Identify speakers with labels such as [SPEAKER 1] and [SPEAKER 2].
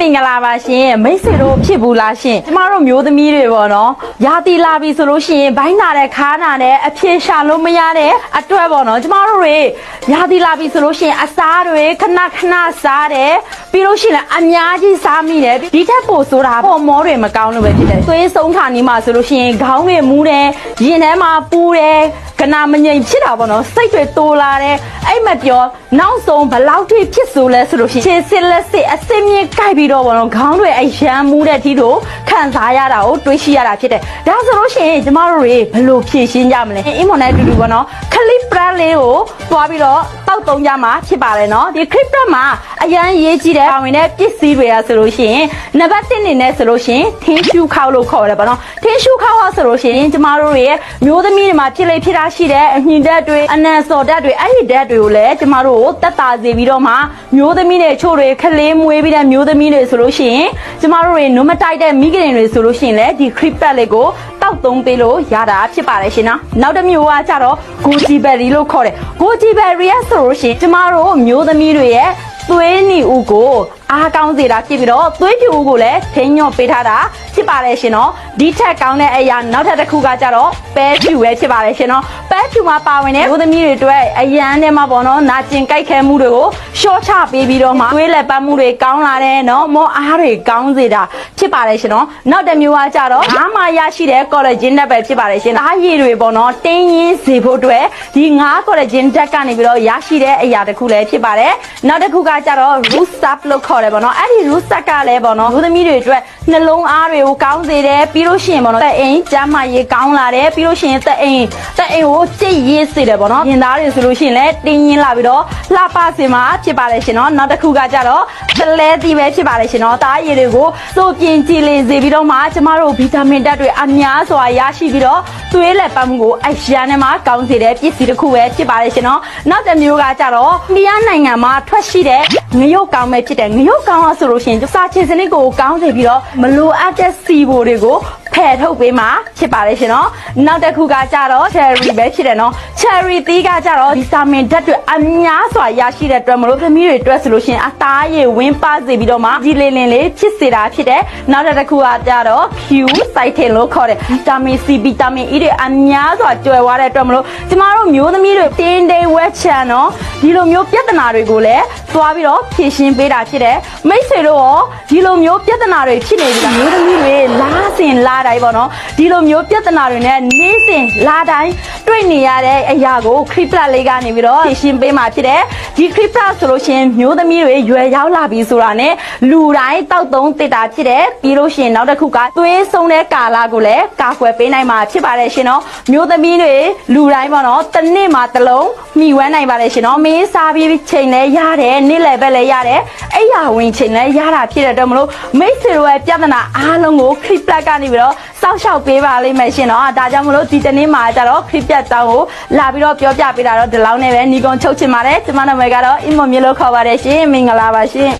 [SPEAKER 1] မင်္ဂလာပါရှင်မိတ်ဆွေတို့ဖြစ်ဘူးလားရှင်ကျမတို့မျိုးသမီးတွေပေါ့နော်ရာသီလာပြီဆိုလို့ရှိရင်ဘိုင်းနာတဲ့ခါနာတဲ့အဖြေရှာလို့မရတဲ့အတွက်ပေါ့နော်ကျမတို့တွေရာသီလာပြီဆိုလို့ရှိရင်အစားတွေခဏခဏစားတယ် ပြီးလို့ရှိရင်လည်းအများကြီးစားမိတယ်ဒီထက်ပိုဆိုတာပေါ်မောတွေမကောင်းလို့ပဲဖြစ်တယ်သွေးဆုံးခါနီးမှာဆိုလို့ရှိရင်ခေါင်းတွေမူးတယ်ရင်ထဲမှာပူတယ်ကနာမငြိမ်ဖြစ်တာပေါ့နော်စိတ်တွေတိုးလာတယ်အဲ့မပြောနောက်ဆုံးဘယ်လောက်ထိဖြစ်ဆိုလဲဆိုလို့ရှိရင်ခြေစစ်လက်စစ်အစင်းမြင့်ကိုက်ပြီးတော့ပေါ့နော်ခေါင်းတွေအရန်မူးတဲ့အထိတို့ခံစားရတာကိုတွေးရှိရတာဖြစ်တယ်ဒါဆိုလို့ရှိရင်ကျမတို့တွေဘယ်လိုဖြည့်ရှင်းကြမလဲအင်မွန်နဲ့အတူတူပေါ့နော်ခလစ်ပရလေးကိုသွားပြီးတော့တော က်သုံးကြမှာဖြစ်ပါတယ်နော်ဒီခရစ်ပရမှာအရန်ရေးကြည့်တဲ့ပါဝင်တဲ့ပစ္စည်းတွေကဆိုလို့ရှိရင်နံပါတ်1အနေနဲ့ဆိုလို့ရှိရင်ထင်းရှူခောက်လို့ခေါ်တယ်ပေါ့နော်ထင်းရှူခောက်ရဆိုလို့ရှိရင်ကျမတို့ရဲ့မျိုးသမီးတွေမှာဖြစ်လေဖြစ်တာရှိတဲ့အညင်ဓာတ်တွေအနံစော်ဓာတ်တွေအဲ့ဒီဓာတ်တွေကိုလည်းကျမတို့ကိုတက်တာစေပြီးတော့မှမျိုးသမီးတွေချို့တွေခလေးမွေးပြီးတဲ့မျိုးသမီးတွေဆိုလို့ရှိရင်ကျမတို့တွေနုမတိုက်တဲ့မိခင်တွေဆိုလို့ရှိရင်လည်းဒီ creep pad လေးကိုတောက်သုံးပေးလို့ရတာဖြစ်ပါတယ်ရှင်နော်နောက်တစ်မျိုးကကြတော့ goji berry လို့ခေါ်တယ် goji berry ရဆိုလို့ရှိရင်ကျမတို့မျိုးသမီးတွေရဲ့သွေးနီဦးကိုအားကောင်းစေတာဖြစ်ပြီးတော့သွေးဖြူဦးကိုလည်းထိန်းညော့ပေးထားတာဖြစ်ပါတယ်ရှင်နော်ဒီထက်ကောင်းတဲ့အရာနောက်ထပ်တစ်ခုကကြတော့ပဲဖြူပဲဖြစ်ပါတယ်ရှင်နော်ပဲဖြူမှာပါဝင်တဲ့မျိုးသမီးတွေအတွက်အရန်ထဲမှာပေါ့နော်နာကျင်ကြိုက်ခဲမှုတွေကိုရှော့ချပေးပြီးတော့မှသွေးလက်ပတ်မှုတွေကောင်းလာတယ်နော်မောအားတွေကောင်းစေတာဖြစ်ပါတယ်ရှင်နော်နောက်တစ်မျိုးကကြတော့အားမရရှိတဲ့ collagen ဓာတ်ပဲဖြစ်ပါတယ်ရှင်အားရည်တွေပေါ့နော်တင်းရင်းစေဖို့အတွက်ဒီငါး collagen ဓာတ်ကနေပြီးတော့ရရှိတဲ့အရာတစ်ခုလည်းဖြစ်ပါတယ်နောက်တစ်ခုကကြတော့ root sap လို့ခေါ်တယ်ပေါ့နော်အဲ့ဒီ root sap ကလည်းပေါ့နော်မျိုးသမီးတွေအတွက်နှလုံးအားတွေကိုကောင်းစေတယ်ပြီးလို့ရှိရင်ပေါ့နော်သက်အိမ်ကျန်းမာရေးကောင်းလာတယ်ပြီးလို့ရှိရင်သက်အိမ်သက်အိမ်ကိုကြိတ်ရေးစေတယ်ပေါ့နော်ရင်သားတွေဆိုလို့ရှိရင်လည်းတင်းရင်းလာပြီးတော့လှပစေမှာဖြစ်ပါတယ်ရှင်နော်နောက်တစ်ခုကကြတော့သလဲသီးပဲဖြစ်ပါတယ်ရှင်နော်သားရည်တွေကိုစိုးပြင်းကြည်လေးစေပြီးတော့မှကျမတို့ဗီတာမင်ဓာတ်တွေအများစွာရရှိပြီးတော့သွေးလက်ပတ်မှုကိုအရန်နဲ့မှကောင်းစေတဲ့ပစ္စည်းတစ်ခုပဲဖြစ်ပါတယ်ရှင်နော်နောက်တစ်မျိုးကကြတော့အိန္ဒိယနိုင်ငံမှာထွက်ရှိတဲ့ ငရုတ်ကောင်းပဲဖြစ်တယ်ငရုတ်ကောင်းလို့ဆိုလို့ရှိရင်စာချင်စနစ်ကိုကောင်းစေပြီးတော့မလိုအပ်တဲ့စီဘိုတွေကိုဖယ်ထုတ်ပေးမှာဖြစ်ပါတယ်ရှင်နော်နောက်တစ်ခုကကြတော့ cherry ပဲဖြစ်တယ်နော် cherry သီးကကြတော့ဗီတာမင်ဓာတ်တွေအများစွာရရှိတဲ့အတွက်မလို့သမီးတွေအတွက်ဆိုလို့ရှိရင်အသားရည်ဝင်းပါစေပြီးတော့မှဒီလင်းလင်းလေးဖြစ်စေတာဖြစ်တယ်နောက်တစ်ခုကကြတော့ Q cytin လို့ခေါ်တယ်ဗီတာမင် C ဗီတာမင် E တွေအများစွာကျွယ်ဝတဲ့အတွက်မလို့ကျမတို့မျိုးသမီးတွေတင်းတိမ်ဝက်ချန်နော်ဒီလိုမျိုးပြဿနာတွေကိုလည်းသွားပြီးတော့ဖြေရှင်းပေးတာဖြစ်တယ်မိတ်ဆွေတို့ရောဒီလိုမျိုးပြဿနာတွေဖြစ်နေပြီလားမျိုးသမီးတွေလားစင်လားတိုင်းပေါ့နော်ဒီလိုမျိုးပြဿနာတွေနဲ့နေ့စဉ်လားတိုင်းတွေ့နေရတဲ့အရာကို creep plat လေးကနေပြီးတော့ဖြေရှင်းပေးမှာဖြစ်တယ်ဒီ creep plat ဆိုလို့ရှရင်မျိုးသမီးတွေရွယ်ရောက်လာပြီဆိုတာနဲ့လူတိုင်းတောက်သုံးတစ်တာဖြစ်တယ်ပြီးလို့ရှရင်နောက်တစ်ခုကသွေးဆုံးတဲ့ကာလကိုလည်းကာကွယ်ပေးနိုင်မှာဖြစ်ပါတယ်ရှင်နော်မျိုးသမီးတွေလူတိုင်းပေါ့နော်တစ်နေ့မှာတစ်လုံးမှီဝဲနိုင်ပါတယ်ရှင်နော်မင်းစားပြီးချိန်လဲရတယ်နေ့လယ်ဘက်လဲရတယ်အဲ့ရဝင်ချိန်လဲရတာဖြစ်တဲ့အတွက်မလို့မိတ်ဆွေတို့ရဲ့ပြဿနာအားလုံးကို creep plat ကနေပြီးတော့စောင့်ရှောက်ပေးပါလိမ့်မယ်ရှင်နော်ဒါကြောင့်မလို့ဒီတနေ့မှာကျတော့ creep plat တောင်းကိုလာပြီးတော့ပြောပြပေးတာတော့ဒီလောက်နဲ့ပဲညီကုံချုပ်ချင်ပါတယ်ကျမနာမည်ကတော့အင်မွန်မြေလို့ခေါ်ပါတယ်ရှင်မင်္ဂလာပါရှင်